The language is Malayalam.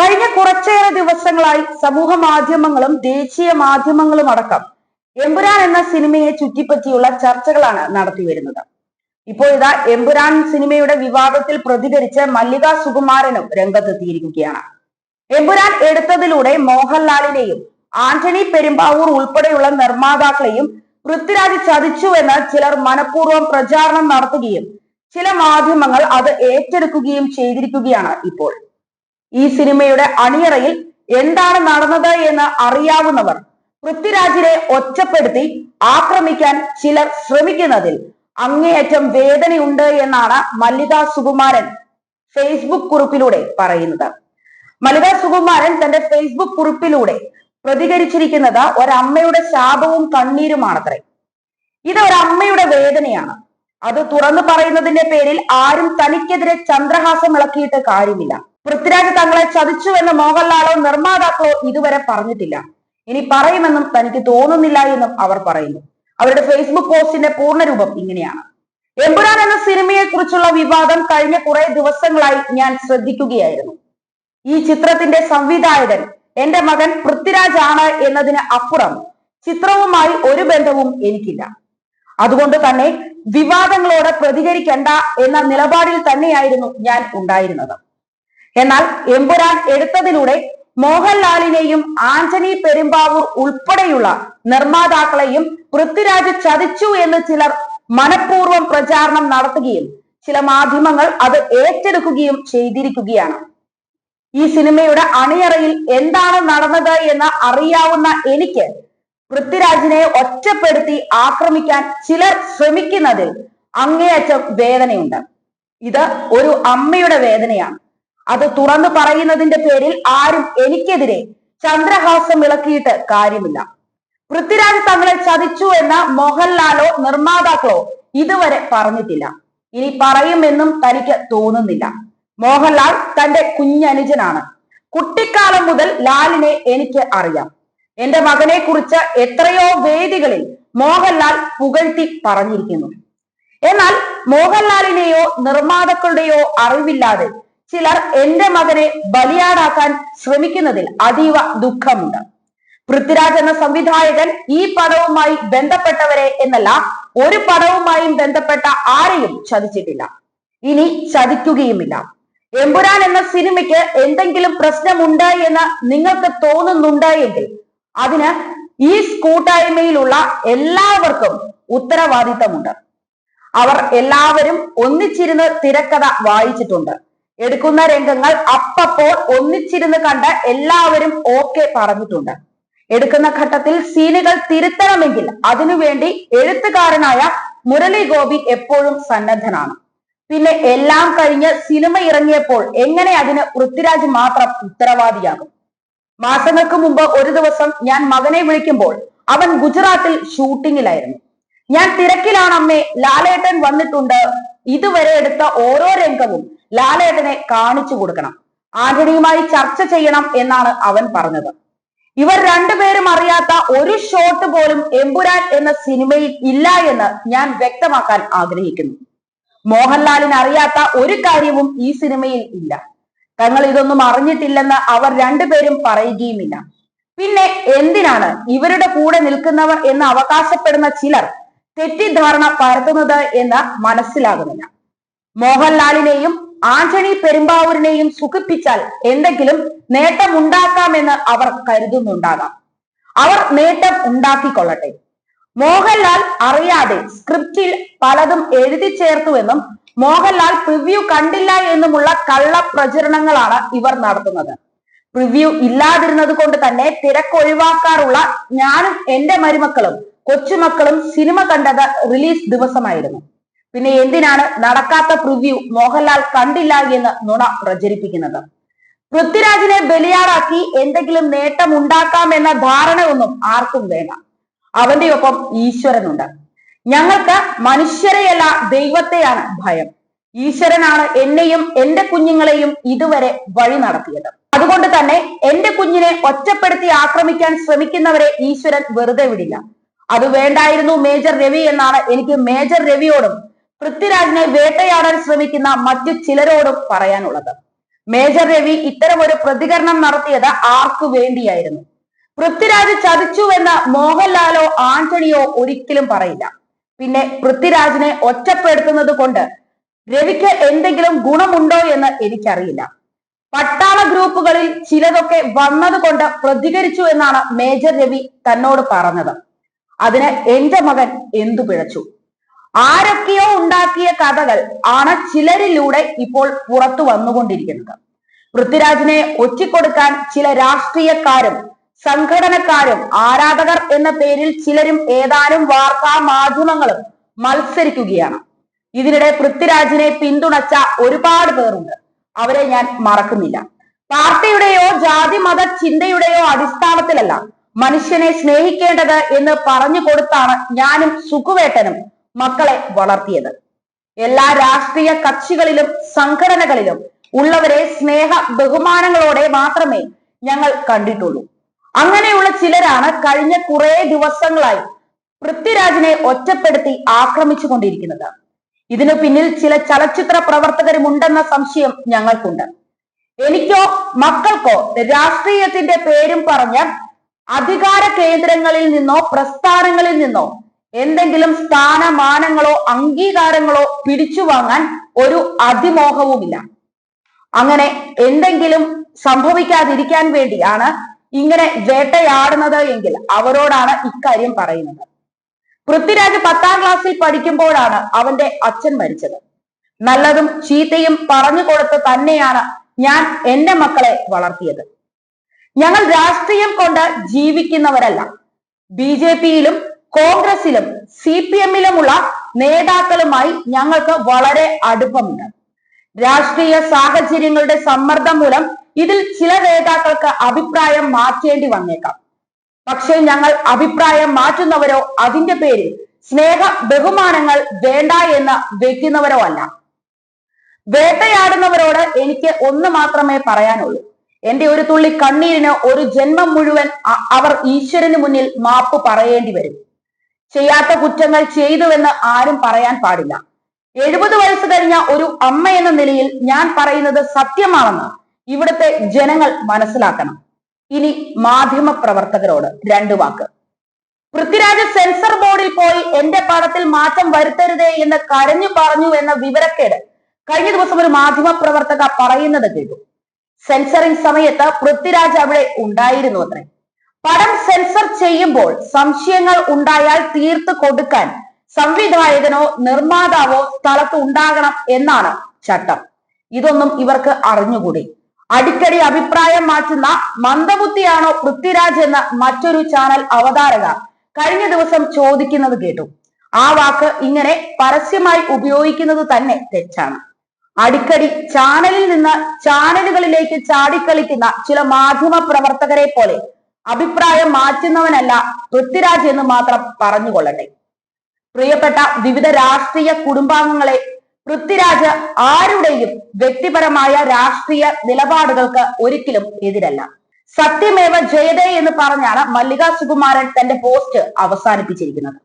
കഴിഞ്ഞ കുറച്ചേറെ ദിവസങ്ങളായി സമൂഹ മാധ്യമങ്ങളും ദേശീയ മാധ്യമങ്ങളും അടക്കം എമ്പുരാൻ എന്ന സിനിമയെ ചുറ്റിപ്പറ്റിയുള്ള ചർച്ചകളാണ് നടത്തിവരുന്നത് ഇപ്പോൾ ഇതാ എമ്പുരാൻ സിനിമയുടെ വിവാദത്തിൽ പ്രതികരിച്ച് മല്ലിക സുകുമാരനും രംഗത്തെത്തിയിരിക്കുകയാണ്. എമ്പുരാൻ എടുത്തതിലൂടെ മോഹൻലാലിനെയും ആന്റണി പെരുമ്പാവൂർ ഉൾപ്പെടെയുള്ള നിർമ്മാതാക്കളെയും പൃഥ്വിരാജ് ചതിച്ചുവെന്ന് ചിലർ മനഃപൂർവം പ്രചാരണം നടത്തുകയും ചില മാധ്യമങ്ങൾ അത് ഏറ്റെടുക്കുകയും ചെയ്തിരിക്കുകയാണ് ഇപ്പോൾ. ഈ സിനിമയുടെ അണിയറയിൽ എന്താണ് നടന്നത് എന്ന് അറിയാവുന്നവർ പൃഥ്വിരാജിനെ ഒറ്റപ്പെടുത്തി ആക്രമിക്കാൻ ചിലർ ശ്രമിക്കുന്നതിൽ അങ്ങേയറ്റം വേദനയുണ്ട് എന്നാണ് മല്ലിക സുകുമാരൻ ഫേസ്ബുക്ക് കുറിപ്പിലൂടെ പറയുന്നത്. മല്ലിക സുകുമാരൻ തന്റെ ഫേസ്ബുക്ക് കുറിപ്പിലൂടെ പ്രതികരിച്ചിരിക്കുന്നത് ഒരമ്മയുടെ ശാപവും കണ്ണീരുമാണത്രേ. ഇത് ഒരമ്മയുടെ വേദനയാണ്. അത് തുറന്നു പറയുന്നതിന്റെ പേരിൽ ആരും തനിക്കെതിരെ ചന്ദ്രഹാസം ഇളക്കിയിട്ട് കാര്യമില്ല. പൃഥ്വിരാജ് തങ്ങളെ ചതിച്ചു എന്ന് മോഹൻലാലോ നിർമ്മാതാക്കളോ ഇതുവരെ പറഞ്ഞിട്ടില്ല. ഇനി പറയുമെന്നും തനിക്ക് തോന്നുന്നില്ല എന്നും അവർ പറയുന്നു. അവരുടെ ഫേസ്ബുക്ക് പോസ്റ്റിന്റെ പൂർണരൂപം ഇങ്ങനെയാണ്. എമ്പുരാൻ എന്ന സിനിമയെ കുറിച്ചുള്ള വിവാദം കഴിഞ്ഞ കുറെ ദിവസങ്ങളായി ഞാൻ ശ്രദ്ധിക്കുകയായിരുന്നു. ഈ ചിത്രത്തിന്റെ സംവിധായകൻ എന്റെ മകൻ പൃഥ്വിരാജ് ആണ് എന്നതിന് അപ്പുറം ചിത്രവുമായി ഒരു ബന്ധവും എനിക്കില്ല. അതുകൊണ്ട് തന്നെ വിവാദങ്ങളോട് പ്രതികരിക്കണ്ട എന്ന നിലപാടിൽ തന്നെയായിരുന്നു ഞാൻ ഉണ്ടായിരുന്നത്. എന്നാൽ എമ്പുരാൻ എടുത്തതിലൂടെ മോഹൻലാലിനെയും ആന്റണി പെരുമ്പാവൂർ ഉൾപ്പെടെയുള്ള നിർമ്മാതാക്കളെയും പൃഥ്വിരാജ് ചതിച്ചു എന്ന് ചിലർ മനഃപൂർവം പ്രചാരണം നടത്തുകയും ചില മാധ്യമങ്ങൾ അത് ഏറ്റെടുക്കുകയും ചെയ്തിരിക്കുകയാണ്. ഈ സിനിമയുടെ അണിയറയിൽ എന്താണ് നടന്നത് എന്ന് അറിയാവുന്ന എനിക്ക് പൃഥ്വിരാജിനെ ഒറ്റപ്പെടുത്തി ആക്രമിക്കാൻ ചിലർ ശ്രമിക്കുന്നതിൽ അങ്ങേയറ്റം വേദനയുണ്ട്. ഇത് ഒരു അമ്മയുടെ വേദനയാണ്. അത് തുറന്നു പറയുന്നതിന്റെ പേരിൽ ആരും എനിക്കെതിരെ ചന്ദ്രഹാസം ഇളക്കിയിട്ട് കാര്യമില്ല. പൃഥ്വിരാജ് തങ്ങളെ ചതിച്ചു എന്ന മോഹൻലാലോ നിർമ്മാതാക്കളോ ഇതുവരെ പറഞ്ഞിട്ടില്ല. ഇനി പറയുമെന്നും തനിക്ക് തോന്നുന്നില്ല. മോഹൻലാൽ തന്റെ കുഞ്ഞനുജനാണ്. കുട്ടിക്കാലം മുതൽ ലാലിനെ എനിക്ക് അറിയാം. എന്റെ മകനെ കുറിച്ച് എത്രയോ വേദികളിൽ മോഹൻലാൽ പുകഴ്ത്തി പറഞ്ഞിരിക്കുന്നു. എന്നാൽ മോഹൻലാലിനെയോ നിർമ്മാതാക്കളുടെയോ അറിവില്ലാതെ ചിലർ എന്റെ മകനെ ബലിയാടാക്കാൻ ശ്രമിക്കുന്നതിൽ അതീവ ദുഃഖമുണ്ട്. പൃഥ്വിരാജ് എന്ന സംവിധായകൻ ഈ പടവുമായി ബന്ധപ്പെട്ടവരെ എന്നല്ല ഒരു പടവുമായും ബന്ധപ്പെട്ട ആരെയും ചതിച്ചിട്ടില്ല. ഇനി ചതിക്കുകയുമില്ല. എമ്പുരാൻ എന്ന സിനിമയ്ക്ക് എന്തെങ്കിലും പ്രശ്നമുണ്ട് എന്ന് നിങ്ങൾക്ക് തോന്നുന്നുണ്ട് എങ്കിൽ അതിന് ഈ കൂട്ടായ്മയിലുള്ള എല്ലാവർക്കും ഉത്തരവാദിത്തമുണ്ട്. അവർ എല്ലാവരും ഒന്നിച്ചിരുന്ന് തിരക്കഥ വായിച്ചിട്ടുണ്ട്. എടുക്കുന്ന രംഗങ്ങൾ അപ്പപ്പോൾ ഒന്നിച്ചിരുന്ന് കണ്ട് എല്ലാവരും ഓക്കെ പറഞ്ഞിട്ടുണ്ട്. എടുക്കുന്ന ഘട്ടത്തിൽ സീനുകൾ തിരുത്തണമെങ്കിൽ അതിനുവേണ്ടി എഴുത്തുകാരനായ മുരളി ഗോപി എപ്പോഴും സന്നദ്ധനാണ്. പിന്നെ എല്ലാം കഴിഞ്ഞ് സിനിമ ഇറങ്ങിയപ്പോൾ എങ്ങനെ അതിന് പൃഥ്വിരാജ് മാത്രം ഉത്തരവാദിയാകും? മാസങ്ങൾക്ക് മുമ്പ് ഒരു ദിവസം ഞാൻ മകനെ വിളിക്കുമ്പോൾ അവൻ ഗുജറാത്തിൽ ഷൂട്ടിങ്ങിലായിരുന്നു. ഞാൻ തിരക്കിലാണ് അമ്മേ ലാലേട്ടൻ വന്നിട്ടുണ്ട്. ഇതുവരെ എടുത്ത ഓരോ രംഗവും ലാലേട്ടനെ കാണിച്ചു കൊടുക്കണം. ആന്റണിയുമായി ചർച്ച ചെയ്യണം എന്നാണ് അവൻ പറഞ്ഞത്. ഇവർ രണ്ടുപേരും അറിയാത്ത ഒരു ഷോട്ട് പോലും എമ്പുരാൻ എന്ന സിനിമയിൽ ഇല്ല എന്ന് ഞാൻ വ്യക്തമാക്കാൻ ആഗ്രഹിക്കുന്നു. മോഹൻലാലിന് അറിയാത്ത ഒരു കാര്യവും ഈ സിനിമയിൽ ഇല്ല. തങ്ങൾ ഇതൊന്നും അറിഞ്ഞിട്ടില്ലെന്ന് അവർ രണ്ടുപേരും പറയുകയുമില്ല. പിന്നെ എന്തിനാണ് ഇവരുടെ കൂടെ നിൽക്കുന്നവർ എന്ന് അവകാശപ്പെടുന്ന ചിലർ തെറ്റിദ്ധാരണ പരത്തുന്നത് എന്ന് മനസ്സിലാകുന്നില്ല. മോഹൻലാലിനെയും ആന്റണി പെരുമ്പാവൂരിനെയും സുഖിപ്പിച്ചാൽ എന്തെങ്കിലും നേട്ടം ഉണ്ടാക്കാമെന്ന് അവർ കരുതുന്നുണ്ടാകാം. അവർ നേട്ടം ഉണ്ടാക്കിക്കൊള്ളട്ടെ. മോഹൻലാൽ അറിയാതെ സ്ക്രിപ്റ്റിൽ പലതും എഴുതി ചേർത്തുവെന്നും മോഹൻലാൽ പ്രിവ്യൂ കണ്ടില്ല എന്നുമുള്ള കള്ള പ്രചരണങ്ങളാണ് ഇവർ നടത്തുന്നത്. പ്രിവ്യൂ ഇല്ലാതിരുന്നത് കൊണ്ട് തന്നെ തിരക്കൊഴിവാക്കാറുള്ള ഞാനും എന്റെ മരുമക്കളും കൊച്ചുമക്കളും സിനിമ കണ്ടത് റിലീസ് ദിവസമായിരുന്നു. പിന്നെ എന്തിനാണ് നടക്കാത്ത പ്രിവ്യൂ മോഹൻലാൽ കണ്ടില്ല എന്ന് നുണ പ്രചരിപ്പിക്കുന്നത്? പൃഥ്വിരാജിനെ ബലിയാടാക്കി എന്തെങ്കിലും നേട്ടം ഉണ്ടാക്കാം എന്ന ധാരണ ഒന്നും ആർക്കും വേണ്ട. അവന്റെ ഒപ്പം ഈശ്വരനുണ്ട്. ഞങ്ങൾക്ക് മനുഷ്യരെയല്ല ദൈവത്തെയാണ് ഭയം. ഈശ്വരനാണ് എന്നെയും എന്റെ കുഞ്ഞുങ്ങളെയും ഇതുവരെ വഴി നടത്തിയത്. അതുകൊണ്ട് തന്നെ എന്റെ കുഞ്ഞിനെ ഒറ്റപ്പെടുത്തി ആക്രമിക്കാൻ ശ്രമിക്കുന്നവരെ ഈശ്വരൻ വെറുതെ വിടില്ല. അത് വേണ്ടായിരുന്നു മേജർ രവി എന്നാണ് എനിക്ക് മേജർ രവിയോടും പൃഥ്വിരാജിനെ വേട്ടയാടാൻ ശ്രമിക്കുന്ന മറ്റു ചിലരോടും പറയാനുള്ളത്. മേജർ രവി ഇത്തരം ഒരു പ്രതികരണം നടത്തിയത് ആർക്കു വേണ്ടിയായിരുന്നു. പൃഥ്വിരാജ് ചതിച്ചുവെന്ന് മോഹൻലാലോ ആന്റണിയോ ഒരിക്കലും പറയില്ല. പിന്നെ പൃഥ്വിരാജിനെ ഒറ്റപ്പെടുത്തുന്നത് കൊണ്ട് രവിക്ക് എന്തെങ്കിലും ഗുണമുണ്ടോ എന്ന് എനിക്കറിയില്ല. പട്ടാള ഗ്രൂപ്പുകളിൽ ചിലതൊക്കെ വന്നതുകൊണ്ട് പ്രതികരിച്ചു എന്നാണ് മേജർ രവി തന്നോട് പറഞ്ഞത്. അതിന് എന്റെ മകൻ എന്തു പിഴച്ചു? ആരൊക്കെയോ ഉണ്ടാക്കിയ കഥകൾ ആണ് ചിലരിലൂടെ ഇപ്പോൾ പുറത്തു വന്നുകൊണ്ടിരിക്കുന്നത്. പൃഥ്വിരാജിനെ ഒറ്റിക്കൊടുക്കാൻ ചില രാഷ്ട്രീയക്കാരും സംഘടനക്കാരും ആരാധകർ എന്ന പേരിൽ ചിലരും ഏതാനും വാർത്താ മാധ്യമങ്ങളും മത്സരിക്കുകയാണ്. ഇതിനിടെ പൃഥ്വിരാജിനെ പിന്തുണച്ച ഒരുപാട് പേരുണ്ട്. അവരെ ഞാൻ മറക്കുന്നില്ല. പാർട്ടിയുടെയോ ജാതി മത ചിന്തയുടെയോ അടിസ്ഥാനത്തിലല്ല മനുഷ്യനെ സ്നേഹിക്കേണ്ടത് എന്ന് പറഞ്ഞു കൊടുത്താണ് ഞാനും സുഖുവേട്ടനും മക്കളെ വളർത്തിയത്. എല്ലാ രാഷ്ട്രീയ കക്ഷികളിലും സംഘടനകളിലും ഉള്ളവരെ സ്നേഹ ബഹുമാനങ്ങളോടെ മാത്രമേ ഞങ്ങൾ കണ്ടിട്ടുള്ളൂ. അങ്ങനെയുള്ള ചിലരാണ് കഴിഞ്ഞ കുറെ ദിവസങ്ങളായി പൃഥ്വിരാജിനെ ഒറ്റപ്പെടുത്തി ആക്രമിച്ചു കൊണ്ടിരിക്കുന്നത്. ഇതിനു പിന്നിൽ ചില ചലച്ചിത്ര പ്രവർത്തകരും ഉണ്ടെന്ന സംശയം ഞങ്ങൾക്കുണ്ട്. എനിക്കോ മക്കൾക്കോ രാഷ്ട്രീയത്തിന്റെ പേരും പറഞ്ഞ് അധികാര കേന്ദ്രങ്ങളിൽ നിന്നോ പ്രസ്ഥാനങ്ങളിൽ നിന്നോ എന്തെങ്കിലും സ്ഥാനമാനങ്ങളോ അംഗീകാരങ്ങളോ പിടിച്ചു വാങ്ങാൻ ഒരു അതിമോഹവുമില്ല. അങ്ങനെ എന്തെങ്കിലും സംഭവിക്കാതിരിക്കാൻ വേണ്ടിയാണ് ഇങ്ങനെ വേട്ടയാടുന്നത് എങ്കിൽ അവരോടാണ് ഇക്കാര്യം പറയുന്നത്. പൃഥ്വിരാജ് പത്താം ക്ലാസ്സിൽ പഠിക്കുമ്പോഴാണ് അവന്റെ അച്ഛൻ മരിച്ചത്. നല്ലതും ചീത്തയും പറഞ്ഞു കൊടുത്ത് തന്നെയാണ് ഞാൻ എന്റെ മക്കളെ വളർത്തിയത്. ഞങ്ങൾ രാഷ്ട്രീയം കൊണ്ട് ജീവിക്കുന്നവരല്ല. ബി ജെ പിയിലും കോൺഗ്രസിലും സി പി എമ്മിലുമുള്ള നേതാക്കളുമായി ഞങ്ങൾക്ക് വളരെ അടുപ്പമുണ്ട്. രാഷ്ട്രീയ സാഹചര്യങ്ങളുടെ സമ്മർദ്ദം മൂലം ഇതിൽ ചില നേതാക്കൾക്ക് അഭിപ്രായം മാറ്റേണ്ടി വന്നേക്കാം. പക്ഷേ ഞങ്ങൾ അഭിപ്രായം മാറ്റുന്നവരോ അതിന്റെ പേരിൽ സ്നേഹ ബഹുമാനങ്ങൾ വേണ്ട എന്ന് വെക്കുന്നവരോ അല്ല. വേട്ടയാടുന്നവരോട് എനിക്ക് ഒന്ന് മാത്രമേ പറയാനുള്ളൂ. എന്റെ ഒരു തുള്ളി കണ്ണീരിന് ഒരു ജന്മം മുഴുവൻ അവർ ഈശ്വരന് മുന്നിൽ മാപ്പ് പറയേണ്ടി വരും. ചെയ്യാത്ത കുറ്റങ്ങൾ ചെയ്തുവെന്ന് ആരും പറയാൻ പാടില്ല. എഴുപത് വയസ്സ് കഴിഞ്ഞ ഒരു അമ്മ എന്ന നിലയിൽ ഞാൻ പറയുന്നത് സത്യമാണെന്ന് ഇവിടുത്തെ ജനങ്ങൾ മനസ്സിലാക്കണം. ഇനി മാധ്യമ പ്രവർത്തകരോട് രണ്ടു വാക്ക്. പൃഥ്വിരാജ് സെൻസർ ബോർഡിൽ പോയി എന്റെ പടത്തിൽ മാറ്റം വരുത്തരുതേ എന്ന് കരഞ്ഞു പറഞ്ഞു എന്ന വിവരക്കേട് കഴിഞ്ഞ ദിവസം ഒരു മാധ്യമ പ്രവർത്തക പറയുന്നത് കേട്ടു. സെൻസറിംഗ് സമയത്ത് പൃഥ്വിരാജ് അവിടെ ഉണ്ടായിരുന്നു അത്രേ. പടം സെൻസർ ചെയ്യുമ്പോൾ സംശയങ്ങൾ ഉണ്ടായാൽ തീർത്ത് കൊടുക്കാൻ സംവിധായകനോ നിർമ്മാതാവോ സ്ഥലത്ത് ഉണ്ടാകണം എന്നാണ് ചട്ടം. ഇതൊന്നും ഇവർക്ക് അറിഞ്ഞുകൂടി. അടിക്കടി അഭിപ്രായം മാറ്റുന്ന മന്ദബുദ്ധിയാണോ പൃഥ്വിരാജ് എന്ന മറ്റൊരു ചാനൽ അവതാരക കഴിഞ്ഞ ദിവസം ചോദിക്കുന്നത് കേട്ടു. ആ വാക്ക് ഇങ്ങനെ പരസ്യമായി ഉപയോഗിക്കുന്നത് തന്നെ തെറ്റാണ്. അടിക്കടി ചാനലിൽ നിന്ന് ചാനലുകളിലേക്ക് ചാടിക്കളിക്കുന്ന ചില മാധ്യമ പ്രവർത്തകരെ പോലെ അഭിപ്രായം മാറ്റുന്നവനല്ല പൃഥ്വിരാജ് എന്ന് മാത്രം പറഞ്ഞുകൊള്ളട്ടെ. പ്രിയപ്പെട്ട വിവിധ രാഷ്ട്രീയ കുടുംബാംഗങ്ങളെ പൃഥ്വിരാജ് ആരുടെയും വ്യക്തിപരമായ രാഷ്ട്രീയ നിലപാടുകൾക്ക് ഒരിക്കലും എതിരല്ല. സത്യമേവ ജയതേ എന്ന് പറഞ്ഞാണ് മല്ലിക സുകുമാരൻ തന്റെ പോസ്റ്റ് അവസാനിപ്പിച്ചിരിക്കുന്നത്.